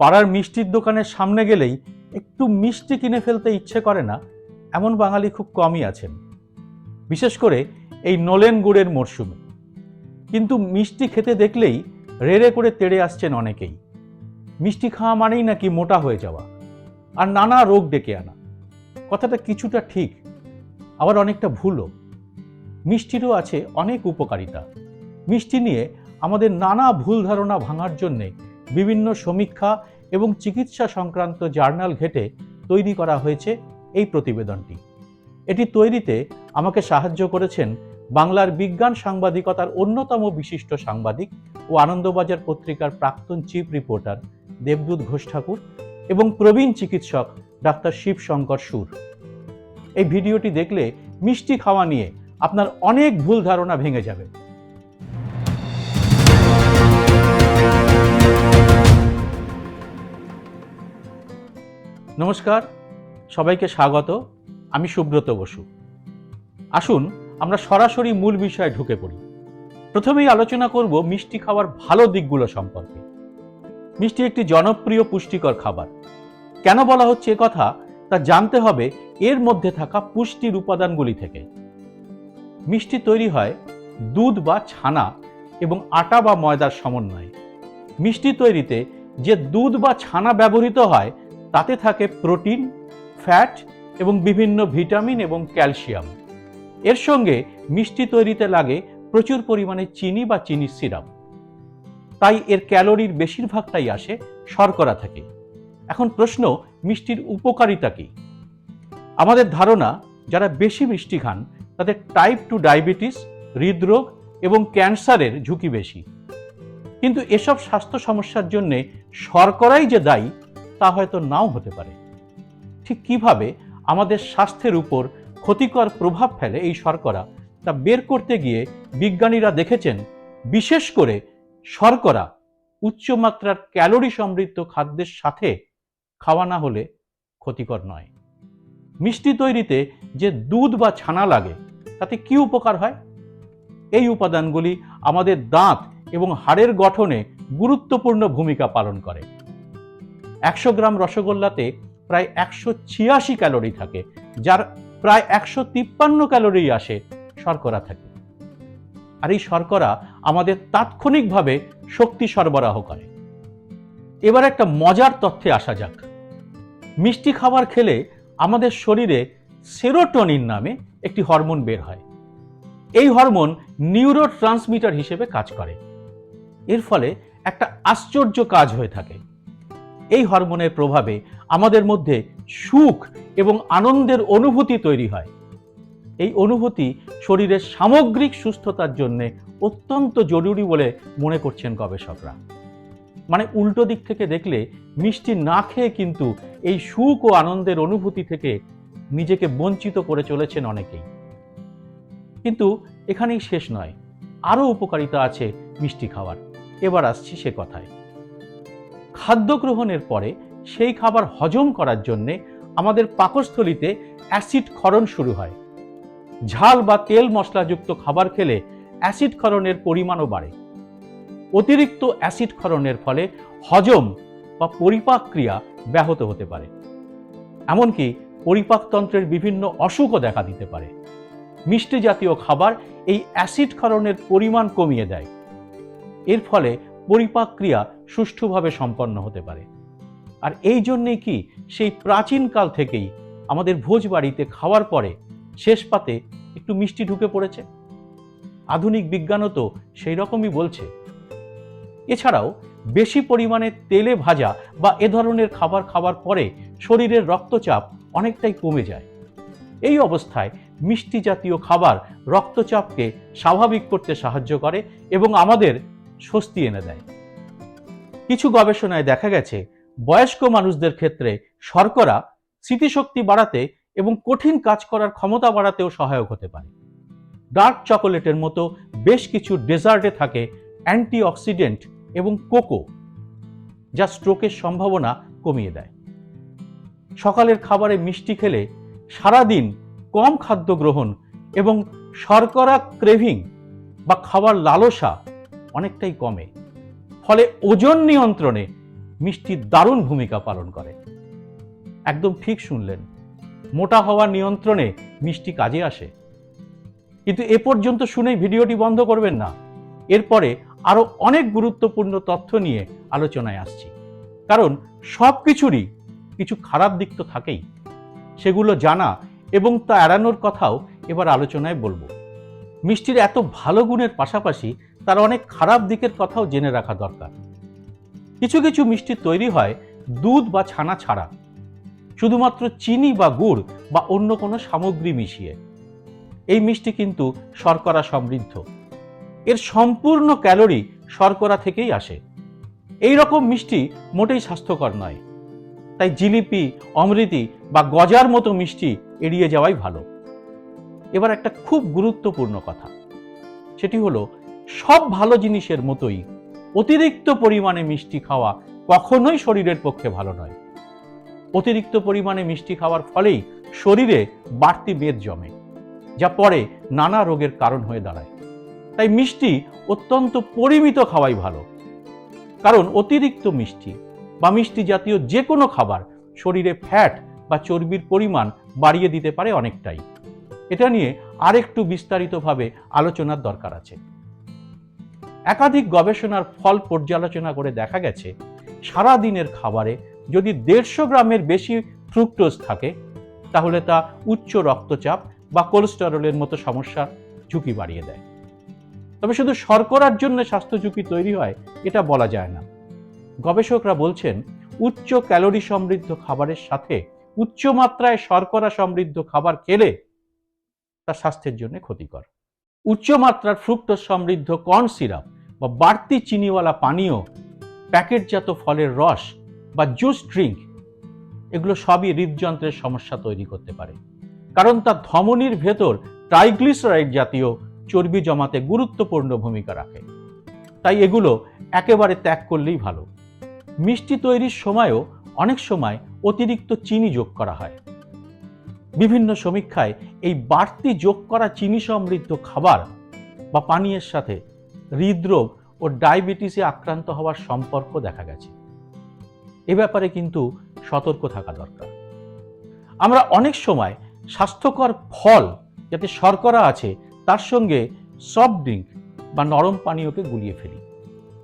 পাড়ার মিষ্টির দোকানের সামনে গেলেই একটু মিষ্টি কিনে ফেলতে ইচ্ছে করে না, এমন বাঙালি খুব কমই আছেন। বিশেষ করে এই নলেন গুড়ের মরশুমে। কিন্তু মিষ্টি খেতে দেখলেই রেড়ে করে তেড়ে আসছেন অনেকেই। মিষ্টি খাওয়া মানেই নাকি মোটা হয়ে যাওয়া, আর নানা রোগ ডেকে আনা। কথাটা কিছুটা ঠিক, আবার অনেকটা ভুলও। মিষ্টিরও আছে অনেক উপকারিতা। মিষ্টি নিয়ে আমাদের নানা ভুল ধারণা ভাঙার জন্যে বিভিন্ন সমীক্ষা এবং চিকিৎসা সংক্রান্ত জার্নাল ঘেটে তৈরি করা হয়েছে এই প্রতিবেদনটি। এটি তৈরিতে আমাকে সাহায্য করেছেন বাংলার বিজ্ঞান সাংবাদিকতার অন্যতম বিশিষ্ট সাংবাদিক ও আনন্দবাজার পত্রিকার প্রাক্তন চিফ রিপোর্টার দেবদূত ঘোষ ঠাকুর এবং প্রবীণ চিকিৎসক ডাক্তার শিবশঙ্কর সুর। এই ভিডিওটি দেখলে মিষ্টি খাওয়া নিয়ে আপনার অনেক ভুল ধারণা ভেঙে যাবে। নমস্কার, সবাইকে স্বাগত। আমি সুব্রত বসু। আসুন, আমরা সরাসরি মূল বিষয়ে ঢুকে পড়ি। প্রথমেই আলোচনা করব মিষ্টি খাওয়ার ভালো দিকগুলো সম্পর্কে। মিষ্টি একটি জনপ্রিয় পুষ্টিকর খাবার। কেন বলা হচ্ছে কথা? তা জানতে হবে এর মধ্যে থাকা পুষ্টির উপাদানগুলি থেকে। মিষ্টি তৈরি হয় দুধ বা ছানা এবং আটা বা ময়দার সমন্বয়ে। মিষ্টি তৈরিতে যে দুধ বা ছানা ব্যবহৃত হয় তাতে থাকে প্রোটিন, ফ্যাট এবং বিভিন্ন ভিটামিন এবং ক্যালসিয়াম। এর সঙ্গে মিষ্টি তৈরিতে লাগে প্রচুর পরিমাণে চিনি বা চিনির সিরাপ। তাই এর ক্যালোরির বেশিরভাগটাই আসে শর্করা থেকে। এখন প্রশ্ন, মিষ্টির উপকারিতা কি? আমাদের ধারণা, যারা বেশি মিষ্টি খান, তাদের টাইপ টু ডায়াবেটিস হৃদরোগ এবং ক্যান্সারের ঝুঁকি বেশি। কিন্তু এসব স্বাস্থ্য সমস্যার জন্যে শর্করাই যে দায়ী তা হয়তো নাও হতে পারে। ঠিক কীভাবে আমাদের স্বাস্থ্যের উপর ক্ষতিকর প্রভাব ফেলে এই শর্করা, তা বের করতে গিয়ে বিজ্ঞানীরা দেখেছেন, বিশেষ করে শর্করা উচ্চমাত্রার ক্যালোরি সমৃদ্ধ খাদ্যের সাথে খাওয়া না হলে ক্ষতিকর নয়। মিষ্টি তৈরিতে যে দুধ বা ছানা লাগে, তাতে কি উপকার হয়? এই উপাদানগুলি আমাদের দাঁত এবং হাড়ের গঠনে গুরুত্বপূর্ণ ভূমিকা পালন করে। একশো গ্রাম রসগোল্লাতে প্রায় একশো ছিয়াশি ক্যালোরি থাকে, যার প্রায় একশো তিপ্পান্ন ক্যালোরি আসে শর্করা থাকে। আর এই শর্করা আমাদের তাৎক্ষণিকভাবে শক্তি সরবরাহ করে। এবার একটা মজার তথ্যে আসা যাক। মিষ্টি খাবার খেলে আমাদের শরীরে সেরোটোনিন নামে একটি হরমোন বের হয়। এই হরমোন নিউরো ট্রান্সমিটার হিসেবে কাজ করে। এর ফলে একটা আশ্চর্য কাজ হয়ে থাকে। এই হরমোনের প্রভাবে আমাদের মধ্যে সুখ এবং আনন্দের অনুভূতি তৈরি হয়। এই অনুভূতি শরীরের সামগ্রিক সুস্থতার জন্যে অত্যন্ত জরুরি বলে মনে করছেন গবেষকরা। মানে উল্টো দিক থেকে দেখলে মিষ্টি না খেয়ে কিন্তু এই সুখ ও আনন্দের অনুভূতি থেকে নিজেকে বঞ্চিত করে চলেছেন অনেকেই। কিন্তু এখানেই শেষ নয়, আরও উপকারিতা আছে মিষ্টি খাওয়ার। এবার আসছি সে কথায়। খাদ্য গ্রহণের পরে সেই খাবার হজম করার জন্যে আমাদের পাকস্থলিতে অ্যাসিড ক্ষরণ শুরু হয়। ঝাল বা তেল মশলাযুক্ত খাবার খেলে অ্যাসিড ক্ষরণের পরিমাণও বাড়ে। অতিরিক্ত অ্যাসিড ক্ষরণের ফলে হজম বা পরিপাক ক্রিয়া ব্যাহত হতে পারে। এমনকি পরিপাকতন্ত্রের বিভিন্ন অসুখও দেখা দিতে পারে। মিষ্টি জাতীয় খাবার এই অ্যাসিড ক্ষরণের পরিমাণ কমিয়ে দেয়। এর ফলে পরিপাক ক্রিয়া সুষ্ঠুভাবে সম্পন্ন হতে পারে। আর এই জন্যেই কি সেই প্রাচীনকাল থেকেই আমাদের ভোজবাড়িতে খাওয়ার পরে শেষ পাতে একটু মিষ্টি ঢুকে পড়েছে? আধুনিক বিজ্ঞানও তো সেই রকমই বলছে। এছাড়াও বেশি পরিমাণে তেলে ভাজা বা এ ধরনের খাবার খাওয়ার পরে শরীরের রক্তচাপ অনেকটাই কমে যায়। এই অবস্থায় মিষ্টি জাতীয় খাবার রক্তচাপকে স্বাভাবিক করতে সাহায্য করে এবং আমাদের স্বস্তি এনে দেয়। কিছু গবেষণায় দেখা গেছে, বয়স্ক মানুষদের ক্ষেত্রে শর্করা স্মৃতিশক্তি বাড়াতে এবং কঠিন কাজ করার ক্ষমতা বাড়াতেও সহায়ক হতে পারে। ডার্ক চকোলেটের মতো বেশ কিছু ডেজার্টে থাকে অ্যান্টিঅক্সিডেন্ট এবং কোকো, যা স্ট্রোকের সম্ভাবনা কমিয়ে দেয়। সকালের খাবারে মিষ্টি খেলে সারাদিন কম খাদ্য গ্রহণ এবং শর্করা ক্রেভিং বা খাবার লালসা অনেকটাই কমে। ফলে ওজন নিয়ন্ত্রণে মিষ্টি দারুণ ভূমিকা পালন করে। একদম ঠিক শুনলেন, মোটা হওয়া নিয়ন্ত্রণে মিষ্টি কাজে আসে। কিন্তু এ পর্যন্ত শুনেই ভিডিওটি বন্ধ করবেন না। এরপরে আরও অনেক গুরুত্বপূর্ণ তথ্য নিয়ে আলোচনায় আসছি। কারণ সব কিছুরই কিছু খারাপ দিক তো থাকেই। সেগুলো জানা এবং তা এড়ানোর কথাও এবার আলোচনায় বলব। মিষ্টির এত ভালো গুণের পাশাপাশি তার অনেক খারাপ দিকের কথাও জেনে রাখা দরকার। কিছু কিছু মিষ্টি তৈরি হয় দুধ বা ছানা ছাড়া। শুধুমাত্র চিনি বা গুড় বা অন্য কোনো সামগ্রী মিশিয়ে। এই মিষ্টি কিন্তু শর্করা সমৃদ্ধ। এর সম্পূর্ণ ক্যালোরি শর্করা থেকেই আসে। এই রকম মিষ্টি মোটেই স্বাস্থ্যকর নয়। তাই জিলিপি, অমৃতি বা গজার মতো মিষ্টি এড়িয়ে যাওয়াই ভালো। এবার একটা খুব গুরুত্বপূর্ণ কথা। সেটি হলো সব ভালো জিনিসের মতোই অতিরিক্ত পরিমাণে মিষ্টি খাওয়া কখনোই শরীরের পক্ষে ভালো নয়। অতিরিক্ত পরিমাণে মিষ্টি খাওয়ার ফলেই শরীরে বাড়তি মেদ জমে, যা পরে নানা রোগের কারণ হয়ে দাঁড়ায়। তাই মিষ্টি অত্যন্ত পরিমিত খাওয়াই ভালো। কারণ অতিরিক্ত মিষ্টি বা মিষ্টি জাতীয় যে কোনো খাবার শরীরে ফ্যাট বা চর্বির পরিমাণ বাড়িয়ে দিতে পারে অনেকটাই। এটা নিয়ে আরেকটু বিস্তারিতভাবে আলোচনার দরকার আছে। একাধিক গবেষণার ফল পর্যালোচনা করে দেখা গেছে, সারা দিনের খাবারে যদি দেড়শো গ্রামের বেশি ফ্রুক্টোজ থাকে, তাহলে তা উচ্চ রক্তচাপ বা কোলেস্টেরলের মতো সমস্যার ঝুঁকি বাড়িয়ে দেয়। তবে শুধু শর্করার জন্য স্বাস্থ্য ঝুঁকি তৈরি হয়, এটা বলা যায় না। গবেষকরা বলছেন, উচ্চ ক্যালোরি সমৃদ্ধ খাবারের সাথে উচ্চ মাত্রায় শর্করা সমৃদ্ধ খাবার খেলে তা স্বাস্থ্যের জন্য ক্ষতিকর। উচ্চ মাত্রার ফ্রুক্টোজ সমৃদ্ধ কর্ন সিরাপ বা বাড়তি চিনিওয়ালা পানীয়, প্যাকেটজাত ফলের রস বা জুস ড্রিঙ্ক, এগুলো সবই হৃদযন্ত্রের সমস্যা তৈরি করতে পারে। কারণ তা ধমনির ভেতর ট্রাইগ্লিসারাইড জাতীয় চর্বি জমাতে গুরুত্বপূর্ণ ভূমিকা রাখে। তাই এগুলো একেবারে ত্যাগ করলেই ভালো। মিষ্টি তৈরির সময়ও অনেক সময় অতিরিক্ত চিনি যোগ করা হয়। বিভিন্ন সমীক্ষায় এই বাড়তি যোগ করা চিনি সমৃদ্ধ খাবার বা পানীয়ের সাথে হৃদরোগ ও ডায়াবেটিসে আক্রান্ত হওয়ার সম্পর্ক দেখা গেছে। এ ব্যাপারে কিন্তু সতর্ক থাকা দরকার। আমরা অনেক সময় স্বাস্থ্যকর ফল যাতে শর্করা আছে, তার সঙ্গে সফট ড্রিঙ্ক বা নরম পানীয়কে গুলিয়ে ফেলি।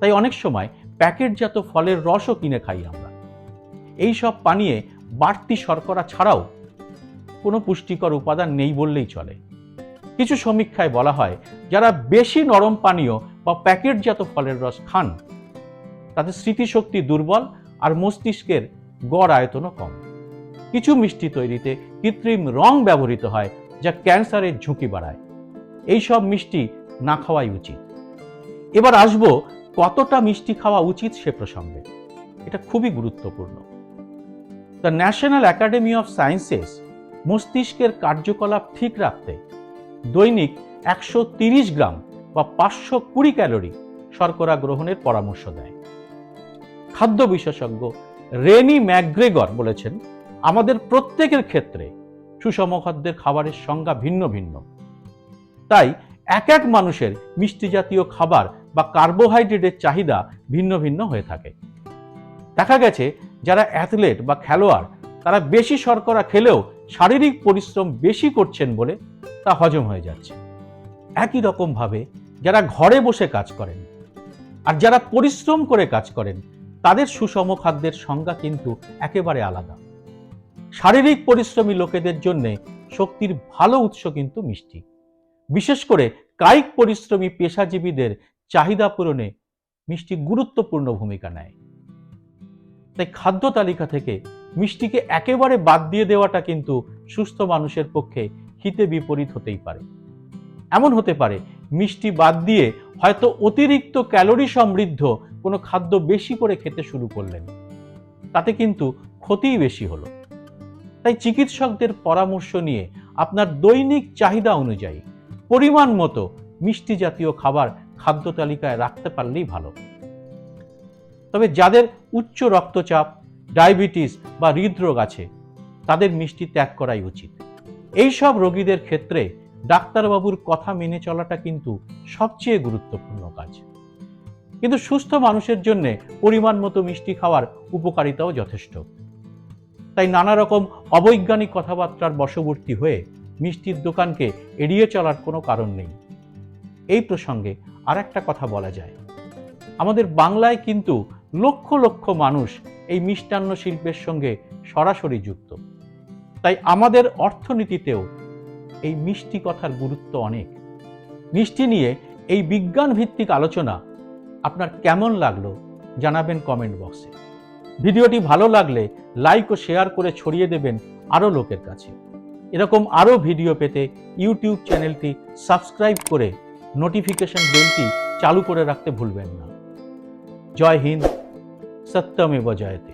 তাই অনেক সময় প্যাকেটজাত ফলের রসও কিনে খাই আমরা। এই সব পানীয়ে বাড়তি শর্করা ছাড়াও কোনো পুষ্টিকর উপাদান নেই বললেই চলে। কিছু সমীক্ষায় বলা হয়, যারা বেশি নরম পানীয় বা প্যাকেটজাত ফলের রস খান, তাদের স্মৃতিশক্তি দুর্বল আর মস্তিষ্কের গড় আয়তনও কম। কিছু মিষ্টি তৈরিতে কৃত্রিম রং ব্যবহৃত হয়, যা ক্যান্সারের ঝুঁকি বাড়ায়। এই সব মিষ্টি না খাওয়াই উচিত। এবার আসব, কতটা মিষ্টি খাওয়া উচিত সে প্রসঙ্গে। এটা খুবই গুরুত্বপূর্ণ। The national academy of sciences মস্তিষ্কের কার্যকলাপ ঠিক রাখতে দৈনিক একশো গ্রাম বা পাঁচশো কুড়ি ক্যালোরি শর্করা গ্রহণের পরামর্শ দেয়। খাদ্য বিশেষজ্ঞ রেনি ম্যাকগ্রেগর বলেছেন, আমাদের প্রত্যেকের ক্ষেত্রে সুষম খাদ্যের খাবারের সংজ্ঞা ভিন্ন ভিন্ন। তাই এক এক মানুষের মিষ্টি জাতীয় খাবার বা কার্বোহাইড্রেটের চাহিদা ভিন্ন ভিন্ন হয়ে থাকে। দেখা গেছে, যারা অ্যাথলেট বা খেলোয়াড়, তারা বেশি শর্করা খেলেও শারীরিক পরিশ্রম বেশি করছেন বলে তা হজম হয়ে যাচ্ছে। একই রকমভাবে যারা ঘরে বসে কাজ করেন আর যারা পরিশ্রম করে কাজ করেন, তাদের সুষম খাদ্যের সংজ্ঞা কিন্তু একেবারে আলাদা। শারীরিক পরিশ্রমী লোকেদের জন্য শক্তির ভালো উৎস কিন্তু মিষ্টি। বিশেষ করে কায়িক পরিশ্রমী পেশাজীবীদের চাহিদা পূরণে মিষ্টি গুরুত্বপূর্ণ ভূমিকা নেয়। তাই খাদ্য তালিকা থেকে মিষ্টিকে একেবারে বাদ দিয়ে দেওয়াটা কিন্তু সুস্থ মানুষের পক্ষে হিতে বিপরীত হতেই পারে। এমন হতে পারে, মিষ্টি বাদ দিয়ে হয়তো অতিরিক্ত ক্যালোরি সমৃদ্ধ কোনো খাদ্য বেশি করে খেতে শুরু করলেন। তাতে কিন্তু ক্ষতিই বেশি হলো। তাই চিকিৎসকদের পরামর্শ নিয়ে আপনার দৈনিক চাহিদা অনুযায়ী পরিমাণ মতো মিষ্টি জাতীয় খাবার খাদ্য তালিকায় রাখতে পারলেই ভালো। তবে যাদের উচ্চ রক্তচাপ, ডায়াবেটিস বা হৃদরোগ আছে, তাদের মিষ্টি ত্যাগ করাই উচিত। এই সব রোগীদের ক্ষেত্রে ডাক্তারবাবুর কথা মেনে চলাটা কিন্তু সবচেয়ে গুরুত্বপূর্ণ কাজ। কিন্তু সুস্থ মানুষের জন্য পরিমাণ মতো মিষ্টি খাওয়ার উপকারিতাও যথেষ্ট। তাই নানা রকম অবৈজ্ঞানিক কথাবার্তার বশবর্তী হয়ে মিষ্টির দোকানকে এড়িয়ে চলার কোনো কারণ নেই। এই প্রসঙ্গে আর একটা কথা বলা যায়। আমাদের বাংলায় কিন্তু লক্ষ লক্ষ মানুষ এই মিষ্টান্ন শিল্পের সঙ্গে সরাসরি যুক্ত। তাই আমাদের অর্থনীতিতেও এই মিষ্টি কথার গুরুত্ব অনেক। মিষ্টি নিয়ে এই বিজ্ঞান ভিত্তিক আলোচনা আপনার কেমন লাগল জানাবেন কমেন্ট বক্সে। ভিডিওটি ভালো লাগলে লাইক ও শেয়ার করে ছড়িয়ে দেবেন আরও লোকের কাছে। এরকম আরও ভিডিও পেতে ইউটিউব চ্যানেলটি সাবস্ক্রাইব করে নোটিফিকেশন বেলটি চালু করে রাখতে ভুলবেন না। জয় হিন্দ, সত্যমে জয়তে